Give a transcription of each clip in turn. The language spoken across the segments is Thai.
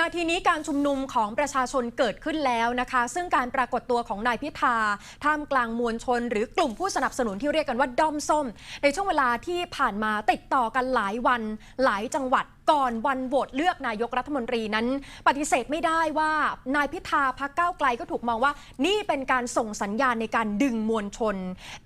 นาทีนี้การชุมนุมของประชาชนเกิดขึ้นแล้วนะคะ ซึ่งการปรากฏตัวของนายพิธาท่ามกลางมวลชน หรือกลุ่มผู้สนับสนุนที่เรียกกันว่าด้อมส้ม ในช่วงเวลาที่ผ่านมาติดต่อกันหลายวันหลายจังหวัด ก่อนวันโหวตเลือกนายกรัฐมนตรีนั้น ปฏิเสธไม่ได้ว่านายพิธาพักเก้าไกลก็ถูกมองว่า นี่เป็นการส่งสัญญาณในการดึงมวลชน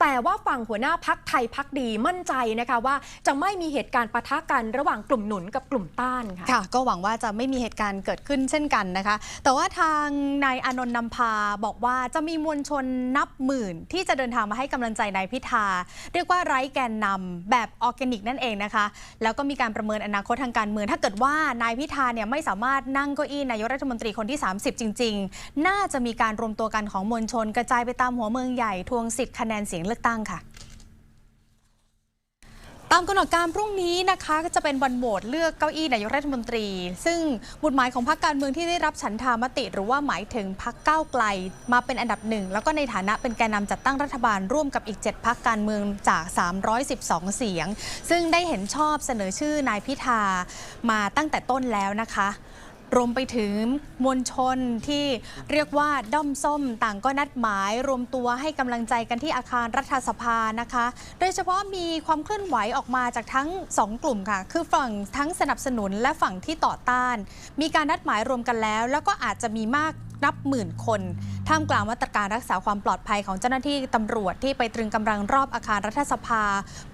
แต่ว่าฝั่งหัวหน้าพักไทยพักดีมั่นใจนะคะว่า จะไม่มีเหตุการณ์ปะทะกันระหว่างกลุ่มหนุนกับกลุ่มต้านค่ะค่ะก็หวังว่าจะไม่มีเหตุการณ์เกิดขึ้นเช่นกันนะคะ แต่ว่าทางนายอนนท์นำพาบอกว่าจะมีมวลชนนับหมื่น ที่จะเดินทางมาให้กำลังใจนายพิธาเรียกว่าไร้แกนนำแบบออร์แกนิกนั่นเองนะคะ แล้วก็มีการประเมินอนาคตทางการเมืองถ้าเกิดว่านายพิธาเนี่ยไม่สามารถนั่งเก้าอี้นายกรัฐมนตรีคนที่ 30 จริง ๆ น่าจะมีการรวมตัวกันของมวลชน กระจายไปตามหัวเมืองใหญ่ทวงสิทธิ์คะแนนเสียงเลือกตั้งค่ะ ตามกำหนดการพรุ่งนี้นะคะก็จะเป็นวันโหวตเลือกเก้าอี้นายกรัฐมนตรี ซึ่งบุตรหมายของพรรคการเมืองที่ได้รับฉันทามติ หรือว่าหมายถึงพรรคก้าวไกลมาเป็นอันดับหนึ่งแล้วก็ในฐานะเป็นแกนนำจัดตั้งรัฐบาลร่วมกับอีก 7พรรคการเมืองจาก 312 เสียง ซึ่งได้เห็นชอบเสนอชื่อนายพิธามาตั้งแต่ต้นแล้วนะคะ รวมไปถึงมวลชนที่เรียกว่าด้อมส้มต่างก็นัดหมาย รวมตัวให้กำลังใจกันที่อาคารรัฐสภานะคะ โดยเฉพาะมีความเคลื่อนไหวออกมาจากทั้งสองกลุ่มค่ะ คือฝั่งทั้งสนับสนุนและฝั่งที่ต่อต้าน มีการนัดหมายรวมกันแล้ว แล้วก็อาจจะมีมากนับหมื่นคนท่ามกลางมาตรการรักษาความปลอดภัยของเจ้าหน้าที่ตำรวจที่ไปตรึงกำลังรอบอาคารรัฐสภา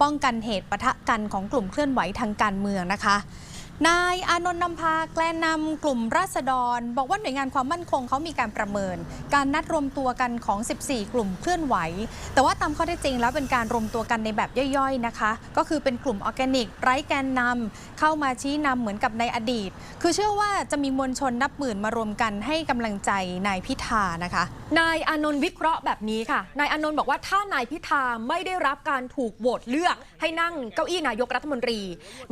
ป้องกันเหตุปะทะกันของกลุ่มเคลื่อนไหวทางการเมืองนะคะ นายอานนท์นำพาแกลนนำกลุ่มราษฎร บอกว่าหน่วยงานความมั่นคงเขามีการประเมิน การนัดรวมตัวกันของ 14 กลุ่มเคลื่อนไหว แต่ว่าตามข้อเท็จจริงแล้วเป็นการรวมตัวกันในแบบย่อยๆนะคะ ก็คือเป็นกลุ่มออร์แกนิก ไร้แกนนำเข้ามาชี้นำเหมือนกับในอดีต คือเชื่อว่าจะมีมวลชนนับหมื่นมารวมกันให้กำลังใจนายพิธานะคะ นายอานนท์วิเคราะห์แบบนี้ค่ะนายอานนท์บอกว่าถ้านายพิธาไม่ได้รับการถูกโหวตเลือก ให้นั่งเก้าอี้นายกรัฐมนตรี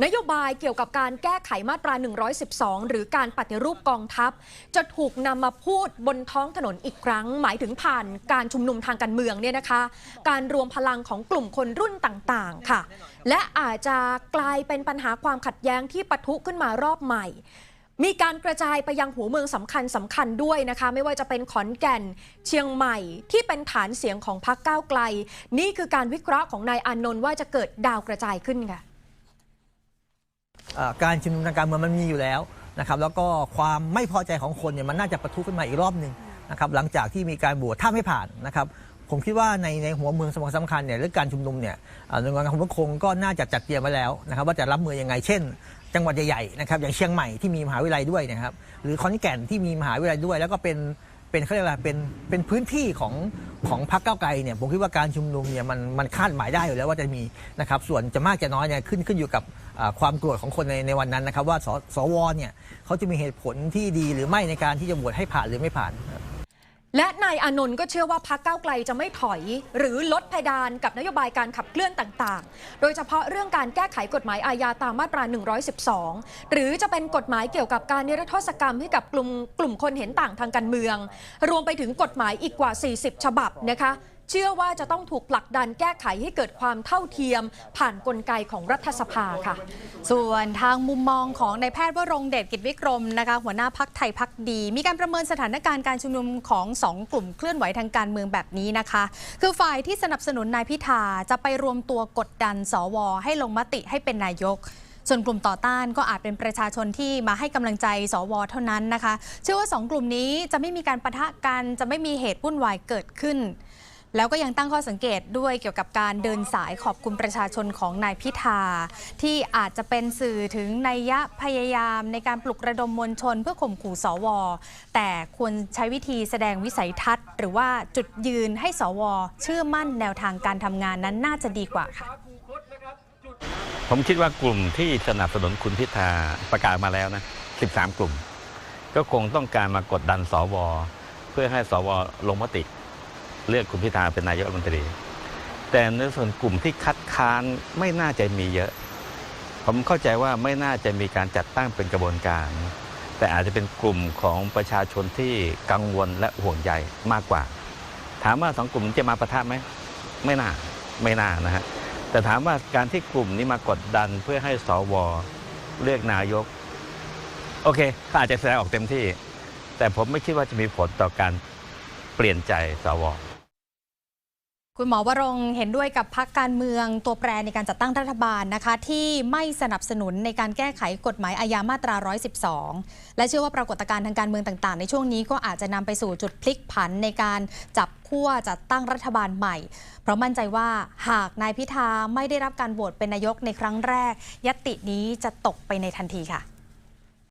นโยบายเกี่ยวกับการแก้ไขมาตรา 112 หรือการปฏิรูปกองทัพ จะถูกนำมาพูดบนท้องถนนอีกครั้ง หมายถึงผ่านการชุมนุมทางการเมืองเนี่ยนะคะ การรวมพลังของกลุ่มคนรุ่นต่างๆค่ะ และอาจจะกลายเป็นปัญหาความขัดแย้งที่ปะทุขึ้นมารอบใหม่มีการกระจายไปยังหัวเมืองสำคัญสำคัญด้วยนะคะ ไม่ว่าจะเป็นขอนแก่นเชียงใหม่ที่เป็นฐานเสียงของพรรคก้าวไกล นี่คือการวิเคราะห์ของนายอานนท์ว่าจะเกิดดาวกระจายขึ้นค่ะ การชุมนุมทางการเมืองมันมีอยู่แล้วนะครับแล้วก็ความไม่พอใจของคนเนี่ยมันน่าจะประทุขึ้นมาอีกรอบหนึ่งนะครับหลังจากที่มีการบวชถ้าไม่ผ่านนะครับผมคิดว่าในในหัวเมืองสำคัญสำคัญเนี่ยเรื่องการชุมนุมเนี่ยหน่วยงานความมั่นคงก็น่าจะจัดเตรียมไว้แล้วนะครับว่าจะรับมือยังไงเช่น จังหวัดใหญ่ๆนะครับอย่างเชียงใหม่ที่มีมหาวิทยาลัยด้วยนะครับหรือขอนแก่นที่มีมหาวิทยาลัยด้วย แล้วก็เป็น เป็นเขาเรียกอะไรเป็นเป็นพื้นที่ของของพรรคก้าวไกลเนี่ยผมคิดว่าการชุมนุมเนี่ยมันมันคาดหมายได้อยู่แล้วว่าจะมีนะครับส่วนจะมากจะน้อยเนี่ยขึ้นขึ้นอยู่กับความโกรธของคนในในวันนั้นนะครับว่าสสวเนี่ยเขาจะมีเหตุผลที่ดีหรือไม่ในการที่จะโหวตให้ผ่านหรือไม่ผ่าน และนายอานนท์ก็เชื่อว่าพักเก้าไกลจะไม่ถอย หรือลดเพดานกับนโยบายการขับเคลื่อนต่างๆ โดยเฉพาะเรื่องการแก้ไขกฎหมายอาญาตามมาตรา 112 หรือจะเป็นกฎหมายเกี่ยวกับการนิรโทษกรรมให้กับกลุ่มกลุ่มคนเห็นต่างทางการเมือง รวมไปถึงกฎหมายอีกกว่า 40 ฉบับนะคะ เชื่อว่าจะต้องถูกผลักดันแก้ไขให้เกิดความเท่าเทียม ผ่านกลไกของรัฐสภาค่ะ ส่วนทางมุมมองของนายแพทย์วรงเดชกิจวิกรมนะคะหัวหน้าพักไทยพักดี มีการประเมินสถานการณ์การชุมนุมของสองกลุ่มเคลื่อนไหวทางการเมืองแบบนี้นะคะ คือฝ่ายที่สนับสนุนนายพิธาจะไปรวมตัวกดดันสว ให้ลงมติให้เป็นนายกส่วนกลุ่มต่อต้านก็อาจเป็นประชาชนที่มาให้กำลังใจสวเท่านั้นนะคะ เชื่อว่าสองกลุ่มนี้จะไม่มีการปะทะกันจะไม่มีเหตุวุ่นวายเกิดขึ้น แล้วก็ยังตั้งข้อสังเกตด้วยเกี่ยวกับการเดินสายขอบคุณประชาชนของนายพิธา ที่อาจจะเป็นสื่อถึงนัยยะพยายามในการปลุกระดมมวลชน เพื่อข่มขู่สว แต่ควรใช้วิธีแสดงวิสัยทัศน์ หรือว่าจุดยืนให้สว เชื่อมั่นแนวทางการทำงานนั้นน่าจะดีกว่าค่ะผมคิดว่ากลุ่มที่สนับสนุนคุณพิธาประกาศมาแล้วนะ 13 กลุ่ม ก็คงต้องการมากดดันสว เพื่อให้สวลงมติ เลือกคุณพิธาเป็นนายกรัฐมนตรี แต่ในส่วนกลุ่มที่คัดค้านไม่น่าจะมีเยอะ ผมเข้าใจว่าไม่น่าจะมีการจัดตั้งเป็นกระบวนการ แต่อาจจะเป็นกลุ่มของประชาชนที่กังวลและห่วงใยมากกว่า ถามว่าสองกลุ่มจะมาประทะไหมไม่น่าไม่น่านะฮะแต่ถามว่าการที่กลุ่มนี้มากดดันเพื่อให้สวเลือกนายก โอเคเขาอาจจะแสดงออกเต็มที่ แต่ผมไม่คิดว่าจะมีผลต่อการเปลี่ยนใจสว คุณหมอวรงเห็นด้วยกับพักการเมืองตัวแปรในการจัดตั้งรัฐบาลนะคะ ที่ไม่สนับสนุนในการแก้ไขกฎหมายอาญามาตรา 112 และเชื่อว่าปรากฏการณ์ทางการเมืองต่างๆ ในช่วงนี้ก็อาจจะนำไปสู่จุดพลิกผันในการจับขั้วจัดตั้งรัฐบาลใหม่ เพราะมั่นใจว่าหากนายพิธาไม่ได้รับการโหวตเป็นนายกในครั้งแรก ยตินี้จะตกไปในทันทีค่ะ